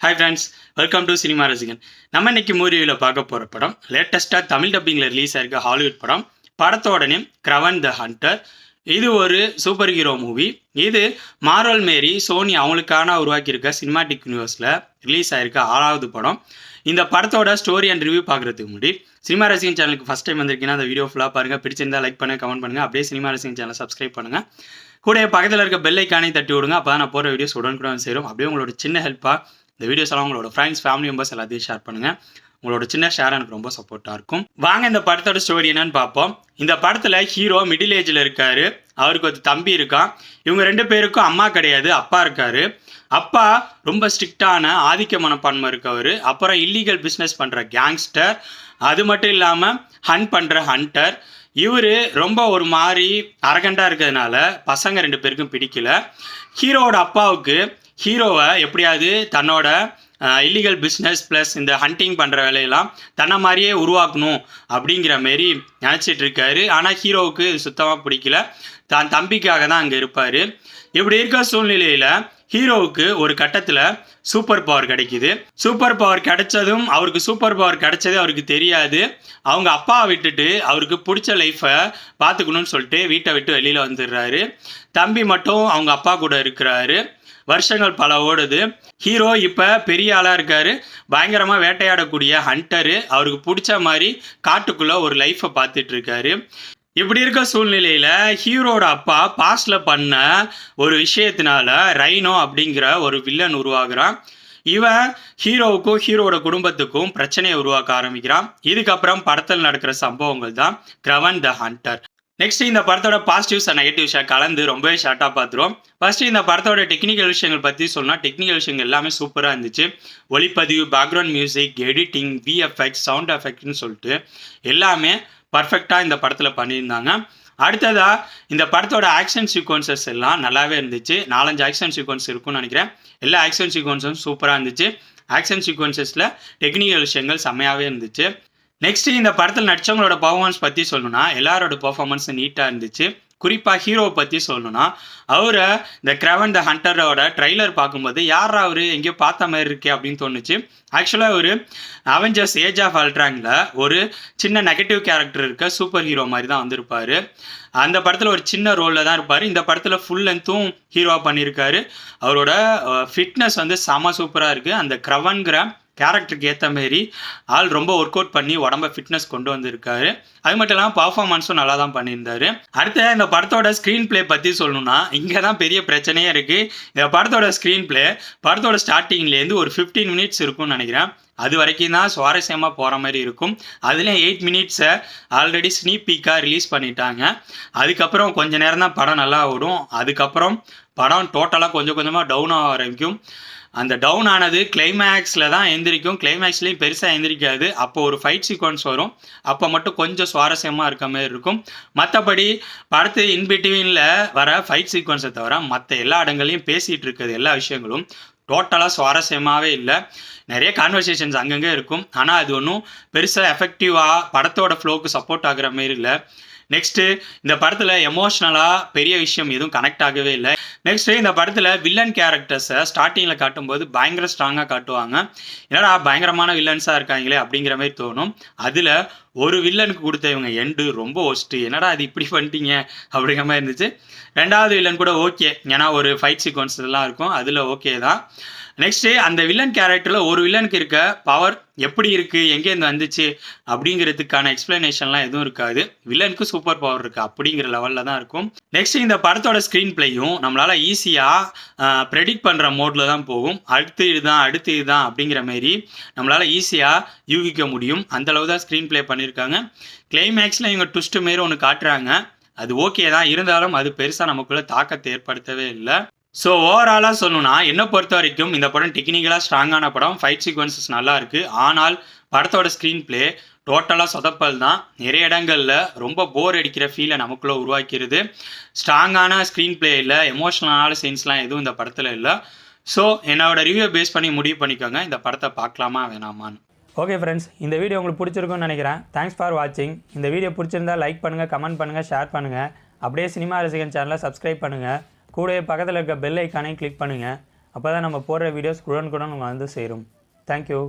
Hi friends welcome to cinema Rasigan நம்ம இன்னைக்கு மூவியில் பார்க்க போகிற படம் லேட்டஸ்ட்டாக தமிழ் டப்பிங்கில் ரிலீஸ் ஆயிருக்க ஹாலிவுட் படம் படத்தோட நேம் கிரவன் த ஹண்டர் இது ஒரு சூப்பர் ஹீரோ மூவி இது மார்வல் மேரி சோனி அவங்களுக்கான உருவாக்கியிருக்க சினிமாட்டிக் யூனிவர்ஸில் ரிலீஸ் ஆகிருக்க ஆறாவது படம். இந்த படத்தோட ஸ்டோரி அண்ட் ரிவ்யூ பார்க்குறதுக்கு முன்னாடி சினிமா ரசிகன் சேனலுக்கு ஃபஸ்ட் டைம் வந்திருக்கீங்கன்னா அந்த வீடியோ ஃபுல்லாக பாருங்கள் பிடிச்சிருந்தா லைக் பண்ணுங்கள் கமெண்ட் பண்ணுங்கள் அப்படியே சினிமா ரசிகன் சேனலை சப்ஸ்கிரைப் பண்ணுங்கள் கூட பக்கத்தில் இருக்க பெல் ஐக்கானே தட்டி விடுங்க. அப்போ தான் நான் போகிற வீடியோஸ் உடனுக்குடன் சேரும். அப்படியே உங்களோட சின்ன ஹெல்ப்பாக இந்த வீடியோஸ் எல்லாம் உங்களோட ஃப்ரெண்ட்ஸ் ஃபேமிலி மெம்பர்ஸ் எல்லாத்தையும் ஷேர் பண்ணுங்கள் உங்களோட சின்ன ஷேர் எனக்கு ரொம்ப சப்போர்ட்டாக இருக்கும். வாங்க இந்த படத்தோட ஸ்டோரி என்னன்னு பார்ப்போம். இந்த படத்தில் ஹீரோ மிடில் ஏஜில் இருக்காரு. அவருக்கு ஒரு தம்பி இருக்கான் இவங்க ரெண்டு பேருக்கும் அம்மா கிடையாது அப்பா இருக்காரு. அப்பா ரொம்ப ஸ்ட்ரிக்டான ஆதிக்க மனப்பான்மை இருக்கவர். அப்புறம் இல்லீகல் பிஸ்னஸ் பண்ணுற கேங்ஸ்டர் அது மட்டும் இல்லாமல் ஹன் பண்ணுற ஹண்டர் இவர் ரொம்ப ஒரு மாதிரி அரகண்டாக இருக்கிறதுனால பசங்க ரெண்டு பேருக்கும் பிடிக்கல. ஹீரோவோட அப்பாவுக்கு ஹீரோவை எப்படியாவது தன்னோட இல்லீகல் பிஸ்னஸ் ப்ளஸ் இந்த ஹண்டிங் பண்ணுற வேலையெல்லாம் தன்னை மாதிரியே உருவாக்கணும் அப்படிங்கிற மாரி நினச்சிட்டு இருக்காரு. ஆனால் ஹீரோவுக்கு சுத்தமாக பிடிக்கல. தான் தம்பிக்காக தான் அங்கே இருப்பார். இப்படி இருக்க சூழ்நிலையில் ஹீரோவுக்கு ஒரு கட்டத்தில் சூப்பர் பவர் கிடைக்குது. சூப்பர் பவர் கிடைச்சதும் அவருக்கு சூப்பர் பவர் கிடைச்சது அவருக்கு தெரியாது. அவங்க அப்பாவை விட்டுட்டு அவருக்கு பிடிச்ச லைஃப்பை பார்த்துக்கணும்னு சொல்லிட்டு வீட்டை விட்டு வெளியில் வந்துடுறாரு. தம்பி மட்டும் அவங்க அப்பா கூட இருக்கிறாரு. வருஷங்கள் பல ஓடுது. ஹீரோ இப்போ பெரிய ஆளாக இருக்கார். பயங்கரமாக வேட்டையாடக்கூடிய ஹண்டரு அவருக்கு பிடிச்ச மாதிரி காட்டுக்குள்ளே ஒரு லைஃப்பை பார்த்துட்டு இருக்காரு. இப்படி இருக்க சூழ்நிலையில் ஹீரோட அப்பா பாஸ்டில் பண்ண ஒரு விஷயத்தினால ரைனோ அப்படிங்கிற ஒரு வில்லன் உருவாகிறான். இவன் ஹீரோவுக்கும் ஹீரோட குடும்பத்துக்கும் பிரச்சனையை உருவாக்க ஆரம்பிக்கிறான். இதுக்கப்புறம் படத்தில் நடக்கிற சம்பவங்கள் தான் கிரவன் த ஹண்டர். நெக்ஸ்ட் இந்த படத்தோட பாசிட்டிவ்ஸ் அண்ட் நெகட்டிவ்ஸை கலந்து ரொம்பவே ஷார்ட்டாக பார்த்துருவோம். ஃபர்ஸ்ட் இந்த படத்தோட டெக்னிக்கல் விஷயங்கள் பற்றி சொன்னால் டெக்னிக்கல் விஷயங்கள் எல்லாமே சூப்பராக இருந்துச்சு. ஒளிப்பதிவு background music editing VFX sound எஃபெக்ட்னு சொல்லிட்டு எல்லாமே பர்ஃபெக்டாக இந்த படத்தில் பண்ணியிருந்தாங்க. அடுத்ததாக இந்த படத்தோட ஆக்ஷன் சீக்வன்சஸ் எல்லாம் நல்லாவே இருந்துச்சு. நாலஞ்சு ஆக்ஷன் சீக்வன்ஸ் இருக்கும்னு நினைக்கிறேன். எல்லா ஆக்ஷன் சீக்வன்ஸும் சூப்பராக இருந்துச்சு. ஆக்ஷன் சீக்வன்சஸில் டெக்னிக்கல் விஷயங்கள் செம்மையாகவே இருந்துச்சு. நெக்ஸ்ட் இந்த படத்தில் நடிச்சவங்களோட பர்ஃபார்மன்ஸ் பற்றி சொல்லணும்னா எல்லாரோட பர்ஃபார்மன்ஸும் நீட்டாக இருந்துச்சு. குறிப்பாக ஹீரோவை பற்றி சொல்லணும்னா அவரை இந்த கிரவன் த ஹண்டரோட ட்ரைலர் பார்க்கும்போது யார் அவர்? எங்கேயோ பார்த்த மாதிரி இருக்கே அப்படின்னு தோணுச்சு. ஆக்சுவலாக ஒரு அவெஞ்சர்ஸ் ஏஜ் ஆஃப் அல்ட்ராங்கில் ஒரு சின்ன நெகட்டிவ் கேரக்டர் இருக்க சூப்பர் ஹீரோ மாதிரி தான் வந்திருப்பார். அந்த படத்தில் ஒரு சின்ன ரோலில் தான் இருப்பார். இந்த படத்தில் ஃபுல் லென்த்தும் ஹீரோவாக பண்ணியிருக்காரு. அவரோட ஃபிட்னஸ் வந்து செம சூப்பராக இருக்குது அந்த கிரவன்கிற கேரக்டருக்கு ஏற்ற மாரி ஆள் ரொம்ப ஒர்க் அவுட் பண்ணி உடம்ப ஃபிட்னஸ் கொண்டு வந்திருக்காரு. அது மட்டும் இல்லாமல் பர்ஃபார்மன்ஸும் நல்லா தான் பண்ணியிருந்தாரு. அடுத்த இந்த படத்தோட ஸ்க்ரீன் பிளே பற்றி சொல்லணும்னா இங்கே தான் பெரிய பிரச்சனையே இருக்குது இந்த படத்தோட ஸ்க்ரீன் பிளே படத்தோட ஸ்டார்டிங்லேருந்து ஒரு ஃபிஃப்டீன் மினிட்ஸ் இருக்கும்னு நினைக்கிறேன். அது வரைக்கும் தான் சுவாரஸ்யமாக போகிற மாதிரி இருக்கும். அதில் எயிட் மினிட்ஸை ஆல்ரெடி ஸ்னீப் பீக்காக ரிலீஸ் பண்ணிட்டாங்க. அதுக்கப்புறம் கொஞ்ச நேரம் தான் படம் நல்லா ஓடும். அதுக்கப்புறம் படம் டோட்டலாக கொஞ்சம் கொஞ்சமாக டவுன் ஆக ஆரம்பிக்கும். அந்த டவுன் ஆனது கிளைமேக்ஸில் தான் எந்திரிக்கும். கிளைமேக்ஸ்லேயும் பெருசாக எந்திரிக்காது. அப்போ ஒரு ஃபைட் சீக்வன்ஸ் வரும். அப்போ மட்டும் கொஞ்சம் சுவாரஸ்யமாக இருக்க மாதிரி இருக்கும். மற்றபடி படத்து இன்பிட்வீனில் வர ஃபைட் சீக்வன்ஸை தவிர மற்ற எல்லா இடங்களையும் பேசிகிட்டு இருக்கிறது எல்லா விஷயங்களும் டோட்டலாக சுவாரஸ்யமாகவே இல்லை. நிறைய கான்வர்சேஷன்ஸ் அங்கங்கே இருக்கும். ஆனால் அது ஒன்றும் பெருசாக எஃபெக்டிவாக படத்தோட ஃப்ளோக்கு சப்போர்ட் ஆகுற மாரி இல்லை. நெக்ஸ்ட்டு இந்த படத்தில் எமோஷ்னலாக பெரிய விஷயம் எதுவும் கனெக்ட் ஆகவே இல்லை. நெக்ஸ்ட்டு இந்த படத்தில் வில்லன் கேரக்டர்ஸை ஸ்டார்டிங்கில் காட்டும்போது பயங்கர ஸ்ட்ராங்காக காட்டுவாங்க. என்னடா பயங்கரமான வில்லன்ஸாக இருக்காங்களே அப்படிங்கிற மாதிரி தோணும். அதில் ஒரு வில்லனுக்கு கொடுத்த இவங்க எண்டு ரொம்ப ஒஸ்ட்டு என்னடா அது இப்படி பண்ணிட்டீங்க? அப்படிங்கிற மாதிரி இருந்துச்சு. ரெண்டாவது வில்லன் கூட ஓகே ஏன்னா ஒரு ஃபைட் சீக்வன்ஸ் எல்லாம் இருக்கும். அதில் ஓகே தான். நெக்ஸ்ட்டு அந்த வில்லன் கேரக்டரில் ஒரு வில்லனுக்கு இருக்க பவர் எப்படி இருக்குது எங்கேருந்து வந்துச்சு? அப்படிங்கிறதுக்கான எக்ஸ்பிளனேஷன்லாம் எதுவும் இருக்காது. வில்லனுக்கு சூப்பர் பவர் இருக்குது அப்படிங்கிற லெவலில் தான் இருக்கும். நெக்ஸ்ட் இந்த படத்தோட ஸ்க்ரீன் பிளேயும் நம்மளால் ஈஸியாக ப்ரெடிக்ட் பண்ணுற மோடில் தான் போகும். அடுத்து இதுதான் அடுத்து இதுதான் அப்படிங்கிற மாரி நம்மளால் ஈஸியாக யூகிக்க முடியும். அந்தளவு தான் ஸ்க்ரீன் ப்ளே பண்ணியிருக்காங்க கிளைமேக்ஸில் இவங்க ட்விஸ்ட்டு மாரி ஒன்று காட்டுறாங்க. அது ஓகே தான். இருந்தாலும் அது பெருசாக நமக்குள்ளே தாக்கத்தை ஏற்படுத்தவே இல்லை. ஸோ ஓவராலாக சொல்லணும்னா என்னை பொறுத்த வரைக்கும் இந்த படம் டெக்னிக்கலாக ஸ்ட்ராங்கான படம். ஃபைட் சீக்வன்சஸ் நல்லா இருக்குது ஆனால் படத்தோட ஸ்க்ரீன் பிளே டோட்டலாக சொதப்பல் தான். நிறைய இடங்களில் ரொம்ப போர் அடிக்கிற ஃபீலை நமக்குள்ளே உருவாக்கிறது. ஸ்ட்ராங்கான ஸ்க்ரீன் பிளே இல்லை எமோஷனலான சீன்ஸ்லாம் எதுவும் இந்த படத்தில் இல்லை. ஸோ என்னோட ரிவ்யூ பேஸ் பண்ணி முடிவு பண்ணிக்கோங்க. இந்த படத்தை பார்க்கலாமா வேணாமான்னு. ஓகே ஃப்ரெண்ட்ஸ் இந்த வீடியோ உங்களுக்கு பிடிச்சிருக்குன்னு நினைக்கிறேன். தேங்க்ஸ் ஃபார் வாட்சிங் இந்த வீடியோ பிடிச்சிருந்தா லைக் பண்ணுங்கள் கமெண்ட் பண்ணுங்கள் ஷேர் பண்ணுங்கள் அப்படியே சினிமா ரசிகன் சேனலை சப்ஸ்கிரைப் பண்ணுங்கள் கூடவே பக்கத்தில் இருக்க பெல் ஐக்கானையும் கிளிக் பண்ணுங்கள் அப்போ தான் நம்ம போடுற வீடியோஸ் குடன் உடனுக்குடன் உங்கள் வந்து சேரும். தேங்க்யூ